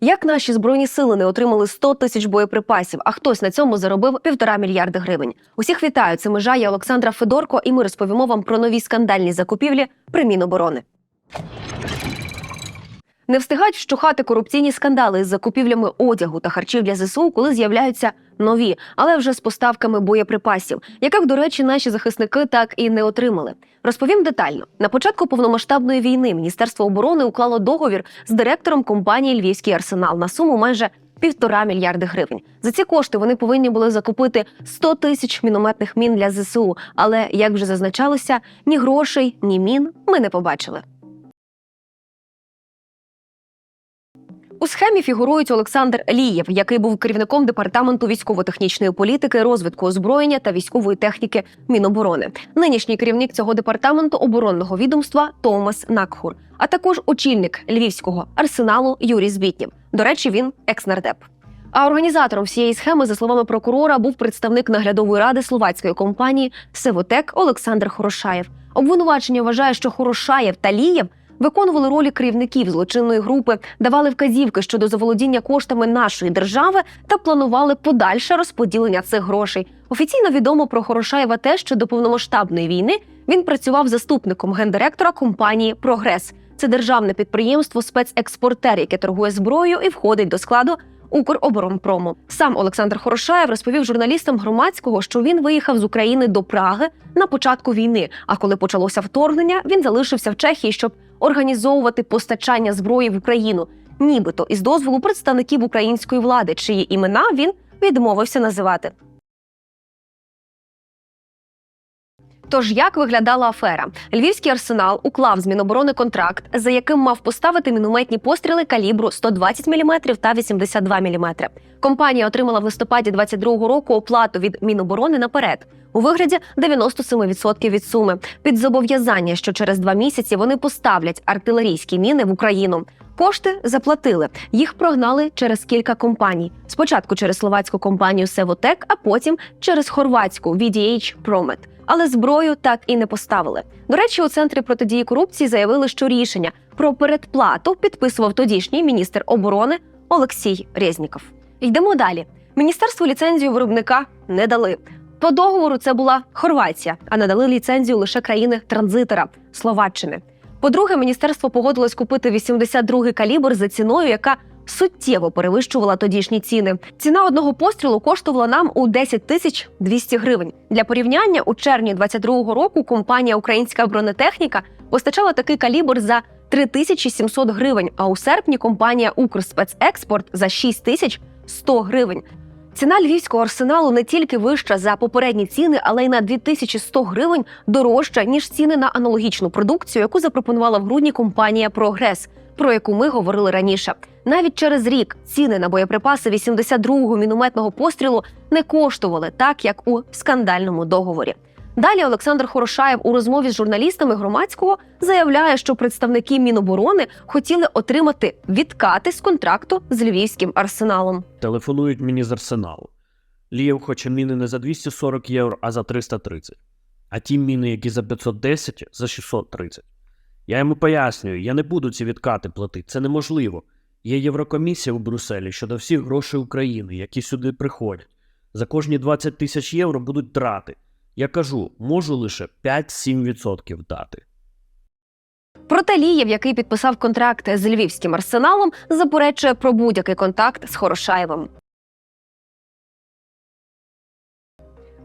Як наші збройні сили не отримали 100 тисяч боєприпасів, а хтось на цьому заробив півтора мільярди гривень. Усіх вітаю. Це межа я Олександра Федорко, і ми розповімо вам про нові скандальні закупівлі при Міноборони. Не встигають вщухати корупційні скандали з закупівлями одягу та харчів для ЗСУ, коли з'являються нові, але вже з поставками боєприпасів, яких, до речі, наші захисники так і не отримали. Розповім детально. На початку повномасштабної війни Міністерство оборони уклало договір з директором компанії Львівський арсенал на суму майже півтора мільярди гривень. За ці кошти вони повинні були закупити 100 тисяч мінометних мін для ЗСУ. Але як вже зазначалося, ні грошей, ні мін ми не побачили. У схемі фігурують Олександр Лієв, який був керівником департаменту військово-технічної політики, розвитку озброєння та військової техніки Міноборони. Нинішній керівник цього департаменту оборонного відомства Томас Накхур, а також очільник львівського арсеналу Юрій Збітнєв. До речі, він екснардеп. А організатором всієї схеми, за словами прокурора, був представник наглядової ради словацької компанії Севотек Олександр Хорошаєв. Обвинувачення вважає, що Хорошаєв та Лієв виконували ролі керівників злочинної групи, давали вказівки щодо заволодіння коштами нашої держави та планували подальше розподілення цих грошей. Офіційно відомо про Хорошаєва те, що до повномасштабної війни він працював заступником гендиректора компанії Прогрес. Це державне підприємство спецекспортер, яке торгує зброєю і входить до складу Укроборонпрому. Сам Олександр Хорошаєв розповів журналістам громадського, що він виїхав з України до Праги на початку війни. А коли почалося вторгнення, він залишився в Чехії, щоб організовувати постачання зброї в Україну, нібито із дозволу представників української влади, чиї імена він відмовився називати. Тож як виглядала афера? Львівський арсенал уклав з Міноборони контракт, за яким мав поставити мінометні постріли калібру 120 мм та 82 мм. Компанія отримала в листопаді 22-го року оплату від Міноборони наперед у вигляді 97% від суми під зобов'язання, що через два місяці вони поставлять артилерійські міни в Україну. Кошти заплатили. Їх прогнали через кілька компаній. Спочатку через словацьку компанію Севотек, а потім через хорватську VDH Promet. Але зброю так і не поставили. До речі, у центрі протидії корупції заявили, що рішення про передплату підписував тодішній міністр оборони Олексій Резніков. Йдемо далі. Міністерству ліцензію виробника не дали. По договору це була Хорватія, а надали ліцензію лише країни транзитора Словаччини. По-друге, міністерство погодилось купити 82-й калібр за ціною, яка суттєво перевищувала тодішні ціни. Ціна одного пострілу коштувала нам у 10 тисяч 200 гривень. Для порівняння у червні 22-го року компанія Українська бронетехніка постачала такий калібр за 3700 гривень. А у серпні компанія Укрспецекспорт за 6100 гривень. Ціна львівського арсеналу не тільки вища за попередні ціни, але й на 2100 гривень дорожча ніж ціни на аналогічну продукцію, яку запропонувала в грудні компанія Прогрес, про яку ми говорили раніше. Навіть через рік ціни на боєприпаси 82-го мінометного пострілу не коштували так, як у скандальному договорі. Далі Олександр Хорошаєв у розмові з журналістами громадського заявляє, що представники Міноборони хотіли отримати відкати з контракту з львівським арсеналом. Телефонують мені з арсеналу. Лієв хоче міни не за 240 євро, а за 330. А ті міни, які за 510, за 630. Я йому пояснюю, я не буду ці відкати платити, це неможливо. Є Єврокомісія у Брюсселі щодо всіх грошей України, які сюди приходять. За кожні 20 тисяч євро будуть трати. Я кажу, можу лише 5-7% дати. Проте Лієв, який підписав контракт з львівським арсеналом, заперечує про будь-який контакт з Хорошаєвим.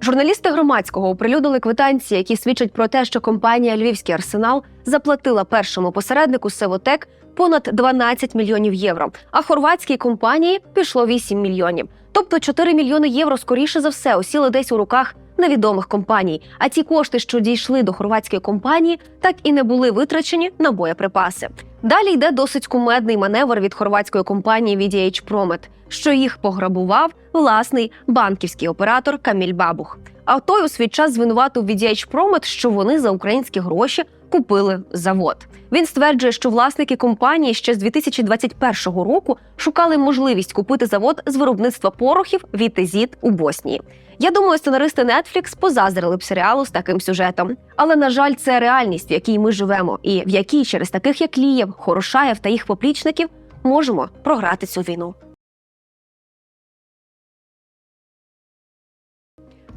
Журналісти громадського оприлюднили квитанції, які свідчать про те, що компанія Львівський арсенал заплатила першому посереднику Севотек понад 12 мільйонів євро, а хорватській компанії пішло 8 мільйонів. Тобто 4 мільйони євро, скоріше за все, осіли десь у руках невідомих компаній. А ті кошти, що дійшли до хорватської компанії, так і не були витрачені на боєприпаси. Далі йде досить кумедний маневр від хорватської компанії VDH Promet, що їх пограбував власний банківський оператор Каміль Бабух. А той у свій час звинуватив VDH Promet, що вони за українські гроші купили завод. Він стверджує, що власники компанії ще з 2021 року шукали можливість купити завод з виробництва порохів Вітезіт у Боснії. Я думаю, сценаристи Netflix позаздрили б серіалу з таким сюжетом. Але на жаль, це реальність, в якій ми живемо, і в якій через таких як Лієв, Хорошаєв та їх поплічників можемо програти цю війну.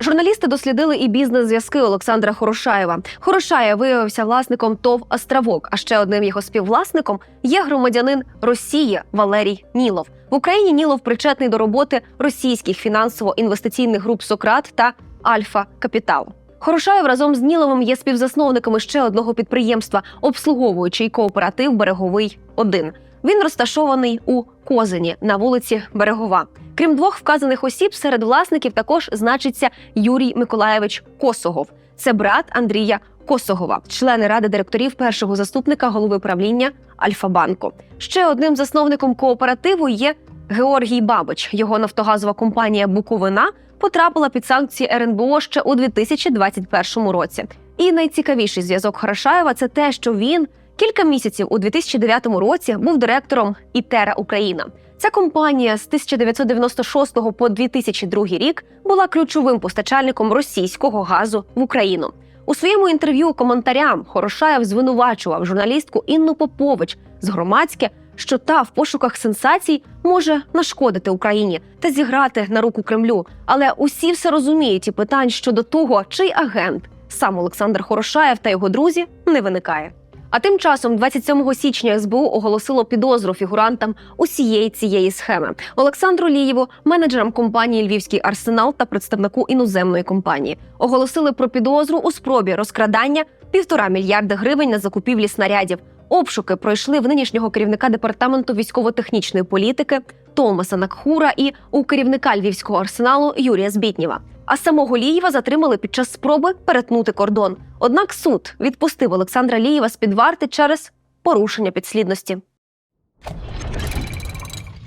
Журналісти дослідили і бізнес-зв'язки Олександра Хорошаєва. Хорошаєв виявився власником ТОВ Островок. А ще одним його співвласником є громадянин Росії Валерій Нілов. В Україні Нілов причетний до роботи російських фінансово-інвестиційних груп Сократ та Альфа Капітал. Хорошаєв разом з Ніловим є співзасновниками ще одного підприємства, обслуговуючий кооператив Береговий 1 Він розташований у Козині на вулиці Берегова. Крім двох вказаних осіб, серед власників також значиться Юрій Миколаєвич Косогов. Це брат Андрія Косогова, члени ради директорів першого заступника голови правління Альфа-банку. Ще одним засновником кооперативу є Георгій Бабич. Його нафтогазова компанія Буковина потрапила під санкції РНБО ще у 2021 році. І найцікавіший зв'язок Харашаєва це те, що він кілька місяців у 2009 році був директором Ітера Україна. Ця компанія з 1996 по 2002 рік була ключовим постачальником російського газу в Україну. У своєму інтерв'ю коментарям Хорошаєв звинувачував журналістку Інну Попович з громадське, що та в пошуках сенсацій може нашкодити Україні та зіграти на руку Кремлю. Але усі все розуміють і питань щодо того, чий агент сам Олександр Хорошаєв та його друзі не виникає. А тим часом, 27 січня, СБУ оголосило підозру фігурантам усієї цієї схеми Олександру Лієву, менеджерам компанії Львівський арсенал та представнику іноземної компанії, оголосили про підозру у спробі розкрадання півтора мільярда гривень на закупівлі снарядів. Обшуки пройшли в нинішнього керівника департаменту військово-технічної політики Томаса Накхура і у керівника львівського арсеналу Юрія Збітнєва. А самого Лієва затримали під час спроби перетнути кордон. Однак суд відпустив Олександра Лієва з під варти через порушення підслідності.